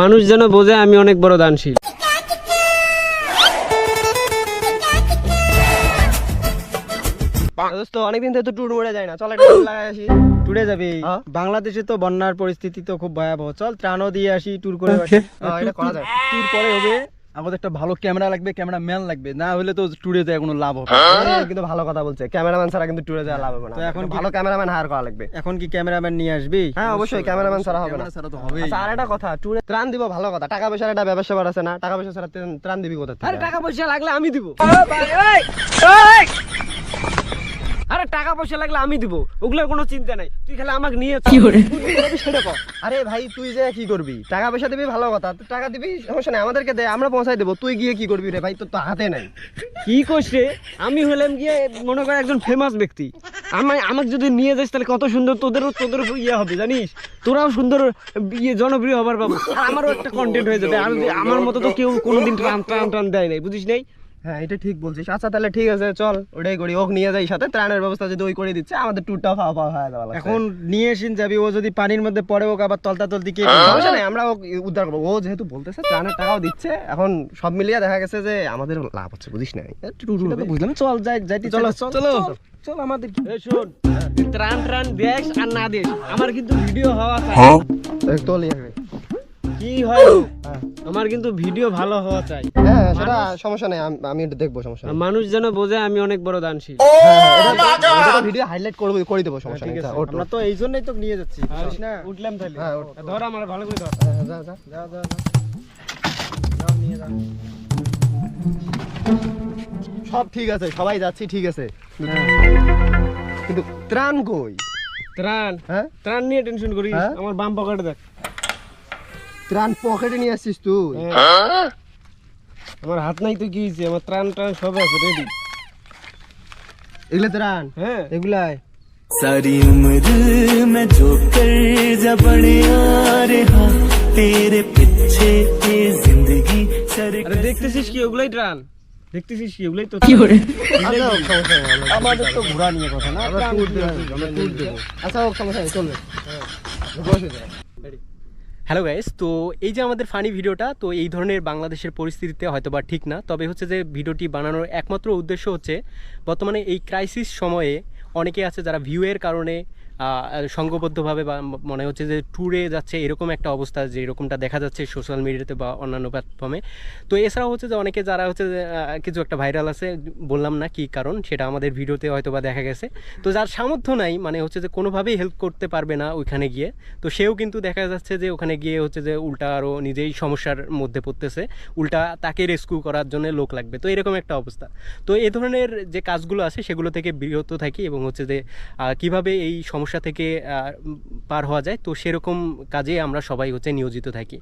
মানুষ যেন বোঝে আমি অনেক বড় দানশীল। দোস্ত অনেকদিন ধরে তো ট্যুর মরে যায় না। চল একটা tour লাগাই আসি। ট্যুরে যাবি। বাংলাদেশে তো বন্যার পরিস্থিতি তো খুব ভয়াবহ। চল ত্রাণও দিয়ে আসি ট্যুর করে এটা করা যায়। ট্যুর পরে হবে। আমাদের একটা ভালো ক্যামেরা লাগবে ক্যামেরা ম্যান লাগবে। না হলে তো ট্যুরে যায় কোনো লাভ হবে হ্যাঁ, কিন্তু ভালো কথা বলছে। ক্যামেরাম্যান ছাড়া কিন্তু ট্যুরে যাওয়া লাভ হবে না। তো এখন ভালো ক্যামেরাম্যান হায়ার করা লাগবে। এখন কি ক্যামেরাম্যান নিয়ে আসবি? হ্যাঁ অবশ্যই ক্যামেরাম্যান ছাড়া হবে না। ছাড়া তো হবে আচ্ছা আর একটা কথা ট্যুরে ত্রাণ দিব ভালো কথা। টাকা পয়সার একটা ব্যবসা বাড়াছে আছে না। টাকা পয়সা ছাড়া ত্রাণ- দিবি কোথা থেকে? আরে টাকা পয়সা লাগলে আমি দিব। ও ভাই ওই টাকা পয়সা লাগলে আমি দিব। ওগুলোর কোনো চিন্তা নাই। তুই খালি আমাকে নিয়ে সেটা কর। আরে ভাই তুই যে কি করবি? টাকা পয়সা দিবি ভালো কথা। টাকা দিবি সমস্যা নাই আমাদেরকে দে আমরা পৌঁছাই দেবো। তুই গিয়ে কি করবি রে ভাই? তোর তো হাতে নাই। কি করছে আমি হলাম গিয়ে মনে কর একজন ফেমাস ব্যক্তি। আমি আমাকে যদি নিয়ে যাস তাহলে কত সুন্দর তোদেরও তোদের উপর ইয়ে হবে জানিস? তোরাও সুন্দর ইয়ে জনপ্রিয় হবার পাবো। আমারও একটা কন্টেন্ট হয়ে যাবে। আর আমার মতো তো কেউ কোনোদিন টান টান টান দেয় নাই বুঝিস নাই? হ্যাঁ এটা ঠিক বলছিস। আচ্ছা তাহলে ঠিক আছে চল ওটাই করি। ওক নিয়ে যাই সাথে ত্রাণের ব্যবস্থা যদি ওই করে দিচ্ছে আমাদের ট্যুরটাও খাওয়া পাওয়া হয়ে যাবে এখন নিয়ে এসিন যাবি ও যদি পানির মধ্যে পড়ে ওকে আবার তলতা তলতি কে সমস্যা নেই আমরা ওকে উদ্ধার করব। ও যেহেতু বলতেছে ত্রাণের টাকাও দিচ্ছে এখন সব মিলিয়ে দেখা গেছে যে আমাদের লাভ হচ্ছে বুঝিস না বুঝলাম। চল যাই যাইতে চলো, চলো। চলো। চল আমাদের কি শোন ত্রাণ ত্রাণ দেশ আর না দেশ আমার কিন্তু ভিডিও হওয়া চাই। কি হয়? আমার কিন্তু ভিডিও ভালো হওয়া চাই। হ্যাঁ সেটা সমস্যা নেই আম- এটা দেখব সমস্যা নেই। মানুষ যেন বোঝে আমি অনেক বড় দানশীল। ভিডিও হাইলাইট করব করে দেবো সমস্যা নেই আচ্ছা, আমরা তো এই জন্যই তো নিয়ে যাচ্ছি না? উঠলাম তাহলে। হ্যাঁ, ধর আমার ভালো করে ধর। হ্যাঁ, যা, যা। নিয়ে সব ঠিক আছে সবাই যাচ্ছি ঠিক আছে। কিন্তু ত্রাণ কই? ত্রাণ? হ্যাঁ? ত্রাণ নিয়ে টেনশন করিস হ্যাঁ? আমার বাম পকেটে দেখ। ত্রাণ পকেটে নিয়ে আসছিস তুই? আমার হাত নাই তো কি হয়েছে আমার ত্রাণ ট্রাণ সব আছে রেডি এগুলো ত্রাণ হ্যাঁ এগুলাই सारी उम्र मैं जो कर जा बढ़िया रहा तेरे पीछे ये जिंदगी सर আরে দেখতেছিস কি ওগুলাই ট্রাণ দেখতেছিস কি ওগুলাই তো আচ্ছা, হোক, সমস্যা নেই আমরা- আমাদের তো ঘোরা নিয়ে কথা না আমরা tour দেবো, আমরা tour দেবো। আচ্ছা হোক, সমস্যা নেই চলবে বসে যা। হ্যালো গাইস তো এই যে আমাদের ফানি ভিডিওটা তো এই ধরনের বাংলাদেশের পরিস্থিতিতে হয়তো বা ঠিক না। তবে হচ্ছে যে ভিডিওটি বানানোর একমাত্র উদ্দেশ্য হচ্ছে, বর্তমানে এই ক্রাইসিস সময়ে অনেকে আছে যারা ভিউয়ের কারণে সংঘবদ্ধভাবে বা মনে হচ্ছে যে ট্যুরে যাচ্ছে এরকম একটা অবস্থা যে এরকমটা দেখা যাচ্ছে সোশ্যাল মিডিয়াতে বা অন্যান্য প্ল্যাটফর্মে তো এছাড়াও হচ্ছে যে অনেকে যারা হচ্ছে কিছু একটা ভাইরাল আছে, বললাম না কি কারণ, সেটা আমাদের ভিডিওতে হয়তো বা দেখা গেছে। তো যার সামর্থ্য নাই মানে হচ্ছে যে কোনোভাবেই হেল্প করতে পারবে না ওইখানে গিয়ে। তো সেও কিন্তু দেখা যাচ্ছে যে ওখানে গিয়ে হচ্ছে যে উল্টা আরও নিজেই সমস্যার মধ্যে পড়তেছে। উল্টা তাকে রেস্কিউ করার জন্য লোক লাগবে। তো এরকম একটা অবস্থা। তো এই ধরনের যে কাজগুলো আছে, সেগুলো থেকে বিরত থাকি এবং হচ্ছে যে কীভাবে এই সমস্যা থেকে পার হওয়া যায়। তো সেরকম কাজে আমরা সবাই হচ্ছে নিয়োজিত থাকি।